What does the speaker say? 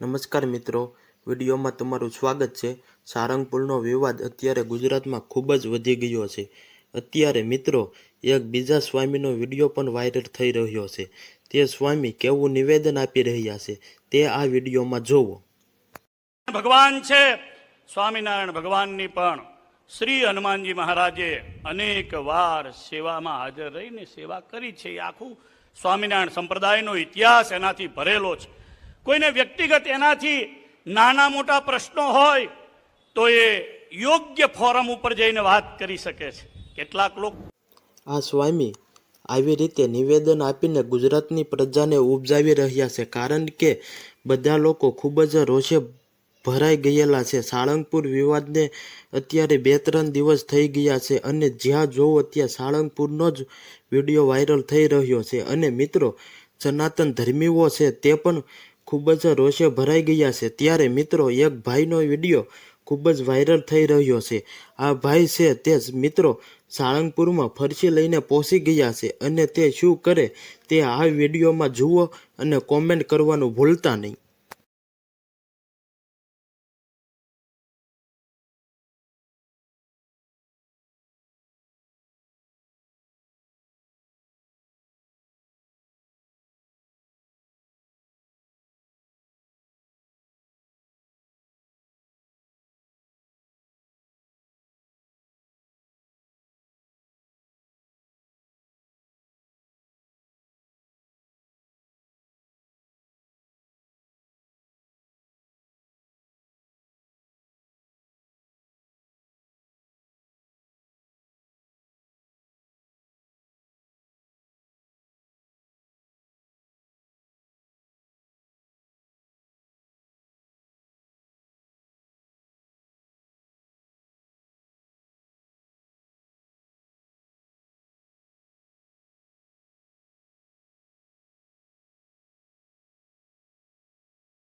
નમસ્કાર મિત્રો. વિડીયોમાં તમારું સ્વાગત છે. સારંગપુરનો વિવાદ અત્યારે ગુજરાતમાં ખૂબ જ વધી ગયો છે. અત્યારે મિત્રો, એક બીજા સ્વામીનો વીડિયો પણ વાયરલ થઈ રહ્યો છે. તે સ્વામી કેવું નિવેદન આપી રહ્યા છે તે આ વિડીયોમાં જોવો. ભગવાન છે. સ્વામિનારાયણ ભગવાનની પણ શ્રી હનુમાનજી મહારાજે અનેક વાર સેવામાં હાજર રહીને સેવા કરી છે. આખું સ્વામિનારાયણ સંપ્રદાયનો ઇતિહાસ એનાથી ભરેલો છે. કોઈને વ્યક્તિગત એનાથી નાના મોટા પ્રશ્નો હોય, તો એ યોગ્ય ફોરમ ઉપર જઈને વાત કરી શકે છે. કેટલાક લોકો આ સ્વામી આવી રીતે નિવેદન આપીને ગુજરાતની પ્રજાને ઉપજાવી રહ્યા છે, કારણ કે બધા લોકો ખૂબ જ રોષે ભરાઈ ગયેલા છે. સાળંગપુર વિવાદને અત્યારે બે ત્રણ દિવસ થઈ ગયા છે અને જ્યાં જોવો ત્યાં સાળંગપુરનો જ વીડિયો વાયરલ થઈ રહ્યો છે. અને મિત્રો, સનાતન ધર્મીઓ છે તે પણ ખૂબ જ રોષે ભરાઈ ગયા છે. ત્યારે મિત્રો, એક ભાઈનો વીડિયો ખૂબ જ વાયરલ થઈ રહ્યો છે. આ ભાઈ છે તે મિત્રો સાળંગપુરમાં ફરસી લઈને પહોંચી ગયા છે અને તે શું કરે તે આ વિડીયોમાં જુઓ અને કોમેન્ટ કરવાનું ભૂલતા નહીં.